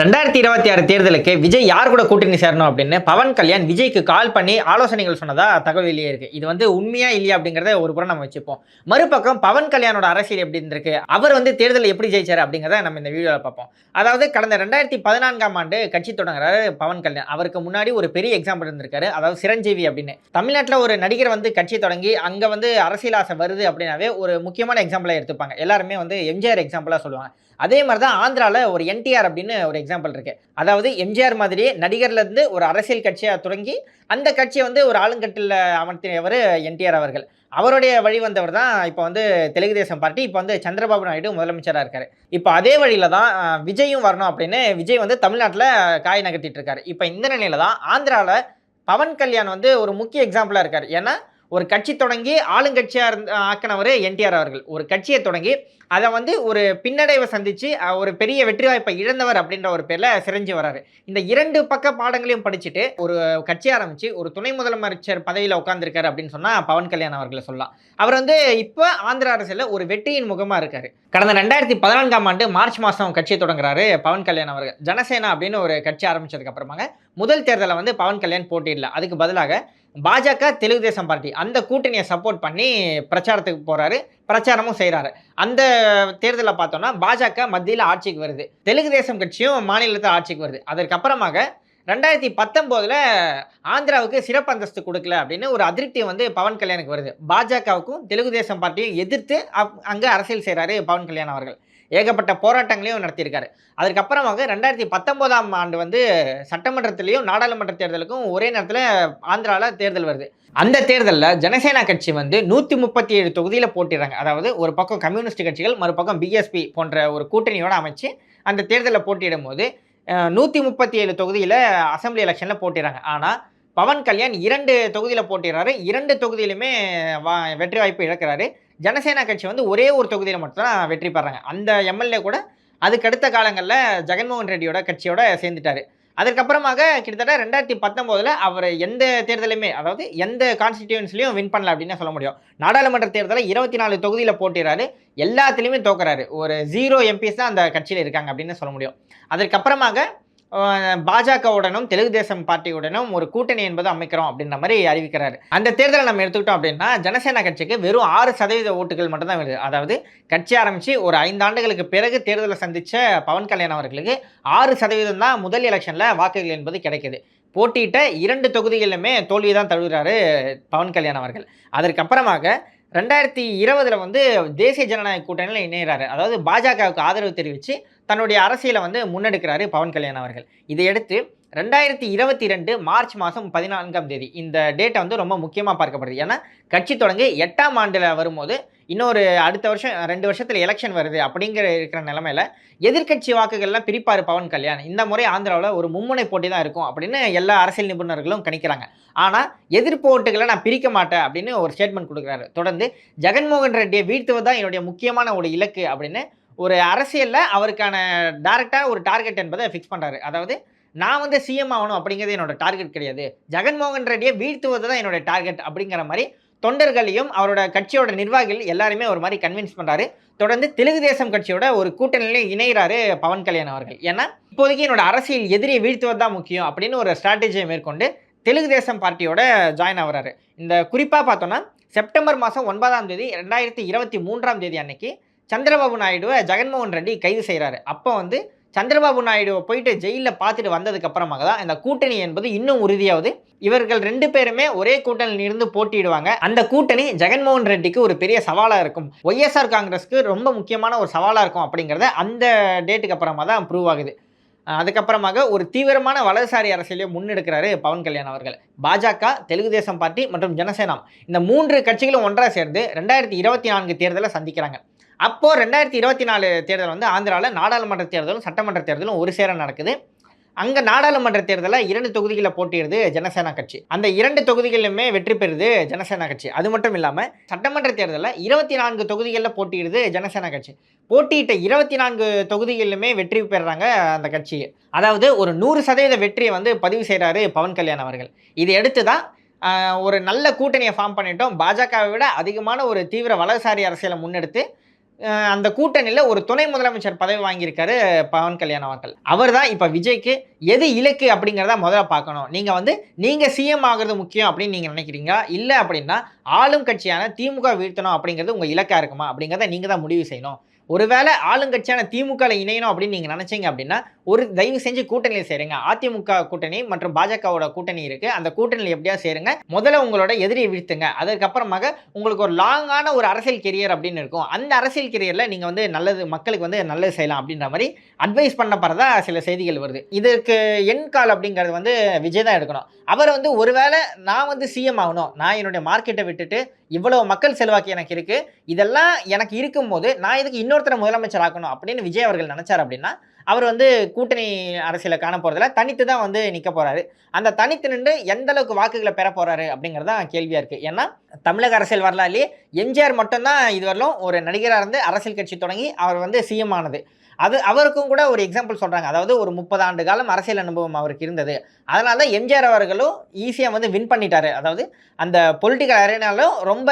ரெண்டாயிரத்தி இருபத்தி ஆறு தேர்தலுக்கு விஜய் யார் கூட கூட்டணி சேரணும் அப்படின்னு பவன் கல்யாண் விஜய்க்கு கால் பண்ணி ஆலோசனைகள் சொன்னதா தகவல் வெளியே இருக்கு. இது வந்து உண்மையா இல்லையா அப்படிங்கிறத ஒரு புறம் நம்ம வச்சுப்போம். மறுபக்கம் பவன் கல்யாணோட அரசியல் எப்படி இருந்திருக்கு? அவர் வந்து தேர்தலில் எப்படி ஜெயிச்சார் அப்படிங்கிறத நம்ம இந்த வீடியோவில் பார்ப்போம். அதாவது கடந்த ரெண்டாயிரத்தி பதினான்காம் ஆண்டு கட்சி தொடங்குறாரு பவன் கல்யாண். அவருக்கு முன்னாடி ஒரு பெரிய எக்ஸாம்பிள் இருந்திருக்காரு. அதாவது சிரஞ்சீவி அப்படின்னு. தமிழ்நாட்டில் ஒரு நடிகர் வந்து கட்சி தொடங்கி அங்கே வந்து அரசியல் ஆசை வருது அப்படின்னாவே ஒரு முக்கியமான எக்ஸாம்பிளாக எடுத்துப்பாங்க. எல்லாருமே வந்து எம்ஜிஆர் எக்ஸாம்பிளாக சொல்லுவாங்க. அதே மாதிரி தான் ஆந்திராவில் ஒரு என்டிஆர் அப்படின்னு ஒரு எக்ஸாம்பிள் இருக்குது அதாவது எம்ஜிஆர் மாதிரியே நடிகர்லேருந்து ஒரு அரசியல் கட்சியாக தொடங்கி அந்த கட்சியை வந்து ஒரு ஆளுங்கட்டில் அமர்த்தியவர் என்டிஆர் அவர்கள். அவருடைய வழி வந்தவர் தான் இப்போ வந்து தெலுங்கு தேசம் பார்ட்டி இப்போ வந்து சந்திரபாபு நாயுடு முதலமைச்சராக இருக்கார். இப்போ அதே வழியில தான் விஜயும் வரணும் அப்படின்னு விஜய் வந்து தமிழ்நாட்டில் காய் நகர்த்திட்டு இருக்காரு. இப்போ இந்த நிலையில் தான் ஆந்திராவில் பவன் கல்யாண் வந்து ஒரு முக்கிய எக்ஸாம்பிளாக இருக்கார். ஏன்னா ஒரு கட்சி தொடங்கி ஆளுங்கட்சியாக இருந்த ஆக்கினவர் என்டிஆர் அவர்கள். ஒரு கட்சியை தொடங்கி அதை வந்து ஒரு பின்னடைவை சந்தித்து ஒரு பெரிய வெற்றி வாய்ப்பை இழந்தவர் அப்படின்ற ஒரு பேரில் சிறஞ்சி வராரு. இந்த இரண்டு பக்க பாடங்களையும் படிச்சுட்டு ஒரு கட்சி ஆரம்பித்து ஒரு துணை முதலமைச்சர் பதவியில் உட்காந்துருக்காரு அப்படின்னு சொன்னால் பவன் கல்யாண் அவர்களை சொல்லலாம். அவர் வந்து இப்போ ஆந்திர அரசில் ஒரு வெற்றியின் முகமாக இருக்கார். கடந்த ரெண்டாயிரத்தி பதினான்காம் ஆண்டு மார்ச் மாதம் கட்சியை தொடங்குறாரு பவன் கல்யாண் அவர்கள். ஜனசேனா அப்படின்னு ஒரு கட்சி ஆரம்பித்ததுக்கு அப்புறமாங்க முதல் தேர்தலில் வந்து பவன் கல்யாண் போட்டியிடல. அதுக்கு பதிலாக பாஜக தெலுங்கு தேசம் பார்ட்டி. அந்த கூட்டணியை சப்போர்ட் பண்ணி பிரச்சாரத்துக்கு போகிறாரு பிரச்சாரமும் செய்கிறாரு அந்த தேர்தலில் பார்த்தோன்னா பாஜக மத்தியில் ஆட்சிக்கு வருது. தெலுங்கு தேசம் கட்சியும் மாநிலத்தில் ஆட்சிக்கு வருது. அதற்கப்புறமாக ரெண்டாயிரத்தி பத்தொம்போதில் ஆந்திராவுக்கு சிறப்பு அந்தஸ்து கொடுக்கல அப்படின்னு ஒரு அதிருப்தி வந்து பவன் கல்யாணுக்கு வருது. பாஜகவுக்கும் தெலுங்கு தேசம் பார்ட்டியும் எதிர்த்து அப் அங்கே அரசியல் செய்கிறாரு பவன் கல்யாண் அவர்கள். ஏகப்பட்ட போராட்டங்களையும் நடத்தியிருக்காரு. அதுக்கப்புறமாக ரெண்டாயிரத்தி பத்தொம்போதாம் ஆண்டு வந்து சட்டமன்றத்திலையும் நாடாளுமன்ற தேர்தலுக்கும் ஒரே நேரத்தில் ஆந்திராவில் தேர்தல் வருது. அந்த தேர்தலில் ஜனசேனா கட்சி வந்து நூற்றி முப்பத்தி ஏழு தொகுதியில் போட்டிடுறாங்க. அதாவது ஒரு பக்கம் கம்யூனிஸ்ட் கட்சிகள் மறுபக்கம் பிஎஸ்பி போன்ற ஒரு கூட்டணியோடு அமைச்சு அந்த தேர்தலில் போட்டியிடும் போது நூற்றி முப்பத்தி ஏழு தொகுதியில் அசெம்பிளி எலெக்ஷனில் போட்டிடுறாங்க ஆனால் பவன் கல்யாண் இரண்டு தொகுதியில் போட்டிடுறாரு இரண்டு தொகுதியிலுமே வா வெற்றி வாய்ப்பு இழக்கிறாரு. ஜனசேனா கட்சி வந்து ஒரே ஒரு தொகுதியில் மட்டும்தான் வெற்றி பெறாங்க. அந்த எம்எல்ஏ கூட அதுக்கடுத்த காலங்களில் ஜெகன்மோகன் ரெட்டியோட கட்சியோட சேர்ந்துட்டார். அதுக்கப்புறமாக கிட்டத்தட்ட ரெண்டாயிரத்தி பத்தொம்போதில் அவர் எந்த தேர்தலையுமே அதாவது எந்த கான்ஸ்டிடியூன்ஸ்லையும் வின் பண்ணல அப்படின்னு சொல்ல முடியும். நாடாளுமன்ற தேர்தலில் இருபத்தி நாலு தொகுதியில் போட்டிடுறாரு. எல்லாத்துலேயுமே தோக்குறாரு. ஒரு ஜீரோ எம்பிஸ் தான் அந்த கட்சியில் இருக்காங்க அப்படின்னு சொல்ல முடியும். அதற்கப்புறமாக பாஜகவுடனும் தெலுங்கு தேசம் பார்ட்டியுடனும் ஒரு கூட்டணி என்பது அமைக்கிறோம் அப்படின்ற மாதிரி அறிவிக்கிறாரு. அந்த தேர்தலை நம்ம எடுத்துக்கிட்டோம் அப்படின்னா ஜனசேனா கட்சிக்கு வெறும் ஆறு சதவீத ஓட்டுகள் மட்டும்தான் வருது. அதாவது கட்சி ஆரம்பித்து ஒரு ஐந்து ஆண்டுகளுக்கு பிறகு தேர்தலை சந்தித்த பவன் கல்யாண் அவர்களுக்கு ஆறு சதவீதம் தான் முதல் எலெக்ஷனில் வாக்குகள் என்பது கிடைக்கிது. போட்டியிட்ட இரண்டு தொகுதிகளிலுமே தோல்வி தான் தழுவுறாரு பவன் கல்யாண் அவர்கள். அதற்கப்புறமாக ரெண்டாயிரத்தி இருபதில் வந்து தேசிய ஜனநாயக கூட்டணியில் இணைகிறாரு அதாவது பாஜகவுக்கு ஆதரவு தெரிவித்து தன்னுடைய அரசியலை வந்து முன்னெடுக்கிறாரு பவன் கல்யாண் அவர்கள். இதையடுத்து ரெண்டாயிரத்தி இருபத்தி ரெண்டு மார்ச் மாதம் பதினான்காம் தேதி இந்த டேட்டை வந்து ரொம்ப முக்கியமாக பார்க்கப்படுது. ஏன்னா கட்சி தொடங்கி எட்டாம் ஆண்டில் வரும்போது இன்னொரு அடுத்த வருஷம் ரெண்டு வருஷத்தில் எலெக்ஷன் வருது அப்படிங்கிற இருக்கிற நிலமையில எதிர்க்கட்சி வாக்குகள்லாம் பிரிப்பார் பவன் கல்யாண். இந்த முறை ஆந்திராவில் ஒரு மும்முனை போட்டி தான் இருக்கும் அப்படின்னு எல்லா அரசியல் நிபுணர்களும் கணிக்கிறாங்க. ஆனால் எதிர்ப்பு ஓட்டுகளை நான் பிரிக்க மாட்டேன் அப்படின்னு ஒரு ஸ்டேட்மெண்ட் கொடுக்குறாரு. தொடர்ந்து ஜெகன்மோகன் ரெட்டியை வீழ்த்துவது தான் என்னுடைய முக்கியமான ஒரு இலக்கு அப்படின்னு ஒரு அரசியலில் அவருக்கான டேரெக்டாக ஒரு டார்கெட் என்பதை ஃபிக்ஸ் பண்ணுறாரு அதாவது நான் வந்து சிஎம் ஆகணும் அப்படிங்கிறது என்னோட டார்கெட் கிடையாது. ஜெகன்மோகன் ரெட்டியை வீழ்த்துவது தான் என்னோட டார்கெட் அப்படிங்கிற மாதிரி தொண்டர்களையும் அவரோட கட்சியோட நிர்வாகிகள் எல்லாருமே ஒரு மாதிரி கன்வின்ஸ் பண்ணுறாரு தொடர்ந்து தெலுங்கு தேசம் கட்சியோட ஒரு கூட்டணியிலையும் இணைகிறாரு பவன் கல்யாண் அவர்கள். ஏன்னா இப்போதைக்கு என்னோட அரசியல் எதிரியை வீழ்த்துவது தான் முக்கியம் அப்படின்னு ஒரு ஸ்ட்ராட்டஜியை மேற்கொண்டு தெலுங்கு தேசம் பார்ட்டியோட ஜாயின் ஆகிறாரு. இந்த குறிப்பாக பார்த்தோன்னா செப்டம்பர் மாதம் ஒன்பதாம் தேதி ரெண்டாயிரத்தி இருபத்தி மூன்றாம் தேதி அன்னைக்கு சந்திரபாபு நாயுடுவை ஜெகன்மோகன் ரெட்டி கைது செய்கிறாரு அப்போ வந்து சந்திரபாபு நாயுடுவை போயிட்டு ஜெயிலில் பார்த்துட்டு வந்ததுக்கு அப்புறமாக தான் இந்த கூட்டணி என்பது இன்னும் உறுதியாகுது இவர்கள் ரெண்டு பேருமே ஒரே கூட்டணியில் இருந்து போட்டியிடுவாங்க. அந்த கூட்டணி ஜெகன்மோகன் ரெட்டிக்கு ஒரு பெரிய சவாலாக இருக்கும். ஒய்எஸ்ஆர் காங்கிரஸ்க்கு ரொம்ப முக்கியமான ஒரு சவாலாக இருக்கும் அப்படிங்கிறத அந்த டேட்டுக்கு அப்புறமா தான் ப்ரூவ் ஆகுது. அதுக்கப்புறமாக ஒரு தீவிரமான வலதுசாரி அரசியலையும் முன்னெடுக்கிறாரு பவன் கல்யாண் அவர்கள். பாஜக தெலுங்கு தேசம் பார்ட்டி மற்றும் ஜனசேனா. இந்த மூன்று கட்சிகளும் ஒன்றாக சேர்ந்து ரெண்டாயிரத்தி இருபத்தி நான்கு தேர்தலை சந்திக்கிறாங்க. அப்போது ரெண்டாயிரத்தி இருபத்தி நாலு தேர்தல் வந்து ஆந்திராவில் நாடாளுமன்ற தேர்தலும் சட்டமன்ற தேர்தலும் ஒரு சேர நடக்குது. அங்கே நாடாளுமன்ற தேர்தலில் இரண்டு தொகுதிகளில் போட்டியிடுது ஜனசேனா கட்சி. அந்த இரண்டு தொகுதிகளிலுமே வெற்றி பெறுது ஜனசேனா கட்சி. அது மட்டும் இல்லாமல் சட்டமன்ற தேர்தலில் இருபத்தி நான்கு தொகுதிகளில் போட்டியிடுது ஜனசேனா கட்சி. போட்டியிட்ட இருபத்தி நான்கு தொகுதிகளிலுமே வெற்றி பெறுறாங்க அந்த கட்சி. அதாவது ஒரு நூறு சதவீத வெற்றியை வந்து பதிவு செய்கிறாரு பவன் கல்யாண் அவர்கள். இதை அடுத்து தான் ஒரு நல்ல கூட்டணியை ஃபார்ம் பண்ணிட்டோம். பாஜகவை விட அதிகமான ஒரு தீவிர வலதுசாரி அரசியலை முன்னெடுத்து அந்த கூட்டணியில் ஒரு துணை முதலமைச்சர் பதவி வாங்கியிருக்காரு பவன் கல்யாண் அவர்கள். அவர் தான் இப்போ விஜய்க்கு எது இலக்கு அப்படிங்கிறத முதல்ல பார்க்கணும். நீங்கள் வந்து நீங்கள் சிஎம் ஆகிறது முக்கியம் அப்படின்னு நீங்கள் நினைக்கிறீங்க இல்லை அப்படின்னா ஆளும் கட்சியான திமுக வீழ்த்தணும் அப்படிங்கிறது உங்கள் இலக்காக இருக்குமா? அப்படிங்கிறத நீங்கள் தான் முடிவு செய்யணும். ஒருவேளை ஆளுங்கட்சியான திமுகவில் இணையணும் அப்படின்னு நீங்கள் நினச்சிங்க அப்படின்னா ஒரு தயவு செஞ்சு கூட்டணியில் சேருங்க. அதிமுக கூட்டணி மற்றும் பாஜகவோட கூட்டணி இருக்குது அந்த கூட்டணியில் எப்படியா சேருங்க. முதல்ல உங்களோட எதிரியை வீழ்த்துங்க. அதுக்கப்புறமாக உங்களுக்கு ஒரு லாங்கான ஒரு அரசியல் கெரியர் அப்படின்னு இருக்கும். அந்த அரசியல் கெரியரில் நீங்கள் வந்து நல்லது மக்களுக்கு வந்து நல்லது செய்யலாம் அப்படின்ற மாதிரி அட்வைஸ் பண்ணப்படுறதா சில செய்திகள் வருது. இதற்கு என் கால் அப்படிங்கிறது வந்து விஜய் தான் எடுக்கணும். அவர் வந்து ஒருவேளை நான் வந்து சிஎம் ஆகணும். நான் என்னுடைய மார்க்கெட்டை விட்டுட்டு இவ்வளவு மக்கள் செல்வாக்கு எனக்கு இருக்கு. இதெல்லாம் எனக்கு இருக்கும்போது நான் இதுக்கு இன்னும் இன்னொருத்தரை முதலமைச்சர் ஆக்கணும் அப்படின்னு விஜய் அவர்கள் நினைச்சார் அப்படின்னா அவர் வந்து கூட்டணி அரசியல காண போறதுல தனித்து தான் வந்து நிற்க போறாரு. அந்த தனித்து நின்று எந்த அளவுக்கு வாக்குகளை பெற போகிறாரு அப்படிங்கிறது தான் கேள்வியாக இருக்குது ஏன்னா தமிழக அரசியல் வரலாறுலேயே எம்ஜிஆர் மட்டும்தான் இதுவரையிலும் ஒரு நடிகராக இருந்து அரசியல் கட்சி தொடங்கி அவர் வந்து சிஎம் ஆனது. அது அவருக்கும் கூட ஒரு எக்ஸாம்பிள் சொல்கிறாங்க அதாவது ஒரு முப்பது ஆண்டு காலம் அரசியல் அனுபவம் அவருக்கு இருந்தது. அதனால தான் எம்ஜிஆர் அவர்களும் ஈஸியாக வந்து வின் பண்ணிட்டாரு. அதாவது அந்த பொலிட்டிக்கல் அரேனாலும் ரொம்ப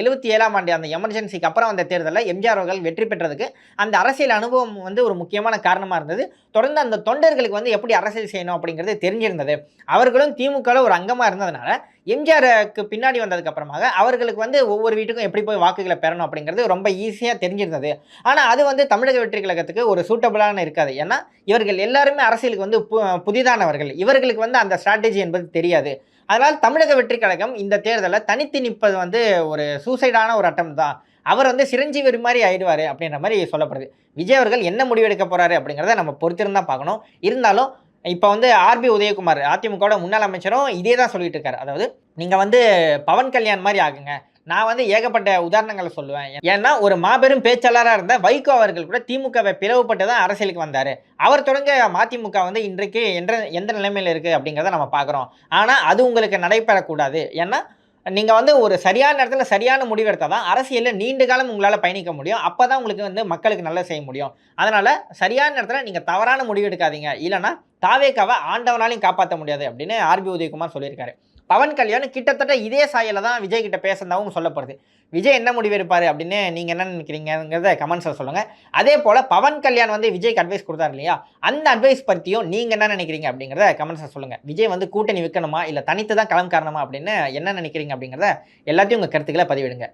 எழுபத்தி ஏழாம் ஆண்டு அந்த எமர்ஜென்சிக்கு அப்புறம் வந்த தேர்தலில் எம்ஜிஆர் அவர்கள் வெற்றி பெற்றதுக்கு அந்த அரசியல் அனுபவம் வந்து ஒரு முக்கியமான காரணமாக இருந்தது. தொடர்ந்து அந்த தொண்டர்களுக்கு வந்து எப்படி அரசியல் செய்யணும் அப்படிங்கிறது தெரிஞ்சிருந்தது. அவர்களும் திமுகவில் ஒரு அங்கமாக இருந்ததுனால எம்ஜிஆருக்கு பின்னாடி வந்ததுக்கு அப்புறமாக அவர்களுக்கு வந்து ஒவ்வொரு வீட்டுக்கும் எப்படி போய் வாக்குகளை பெறணும் அப்படிங்கிறது ரொம்ப ஈஸியாக தெரிஞ்சிருந்தது. ஆனால் அது வந்து தமிழக வெற்றி கழகத்துக்கு ஒரு சூட்டபிளான இருக்காது. ஏன்னா இவர்கள் எல்லாருமே அரசியலுக்கு வந்து பு புதிதானவர்கள். இவர்களுக்கு வந்து அந்த ஸ்ட்ராட்டஜி என்பது தெரியாது. அதனால் தமிழக வெற்றி கழகம் இந்த தேர்தலில் தனித்து நிற்பது வந்து ஒரு சூசைடான ஒரு அட்டம் தான். அவர் வந்து சிரஞ்சீவி மாதிரி ஆயிடுவார் அப்படின்ற மாதிரி சொல்லப்படுது. விஜய் அவர்கள் என்ன முடிவெடுக்க போறாரு அப்படிங்கிறத நம்ம பொறுத்திருந்தான் பார்க்கணும். இருந்தாலும் இப்போ வந்து ஆர்பி உதயகுமார் அதிமுகவோட முன்னாள் அமைச்சரும் இதே தான் சொல்லிட்டு இருக்காரு அதாவது நீங்கள் வந்து பவன் கல்யாண் மாதிரி ஆகுங்க. நான் வந்து ஏகப்பட்ட உதாரணங்களை சொல்லுவேன். ஏன்னா ஒரு மாபெரும் பேச்சாளராக இருந்த வைகோ அவர்கள் கூட திமுகவை பிளவுபட்டு தான் அரசியலுக்கு வந்தார். அவர் தொடங்க மதிமுக வந்து இன்றைக்கு என்ற எந்த நிலைமையில் இருக்குது அப்படிங்கிறத நம்ம பார்க்குறோம் ஆனால் அது உங்களுக்கு நடைபெறக்கூடாது. ஏன்னா நீங்கள் வந்து ஒரு சரியான இடத்துல சரியான முடிவு எடுத்தால் தான் அரசியலில் நீண்ட காலம் உங்களால் பயணிக்க முடியும். அப்போ தான் உங்களுக்கு வந்து மக்களுக்கு நல்லா செய்ய முடியும். அதனால் சரியான இடத்துல நீங்கள் தவறான முடிவு எடுக்காதீங்க. இல்லைன்னா தாவேக்காவை ஆண்டவனாலையும் காப்பாற்ற முடியாது அப்படின்னு ஆர்பி உதயகுமார் சொல்லியிருக்காரு. பவன் கல்யாண் கிட்டத்தட்ட இதே சாயலில் தான் விஜய் கிட்ட பேசுனதாகவும் சொல்லப்படுது. விஜய் என்ன முடிவு எடுப்பார் அப்படின்னு நீங்கள் என்ன நினைக்கிறீங்கிறத கமெண்ட்ஸில் சொல்லுங்கள் அதே போல் பவன் கல்யாண் வந்து விஜய்க்கு அட்வைஸ் கொடுத்தாரு இல்லையா? அந்த அட்வைஸ் பற்றியும் நீங்கள் என்ன நினைக்கிறீங்க அப்படிங்கிறத கமெண்ட்ஸில் சொல்லுங்கள் விஜய் வந்து கூட்டணி விற்கணுமா இல்லை தனித்து தான் களம் காரணமா அப்படின்னு என்ன நினைக்கிறீங்க அப்படிங்கிறத எல்லாத்தையும் உங்கள் கருத்துக்களை பதிவிடுங்க.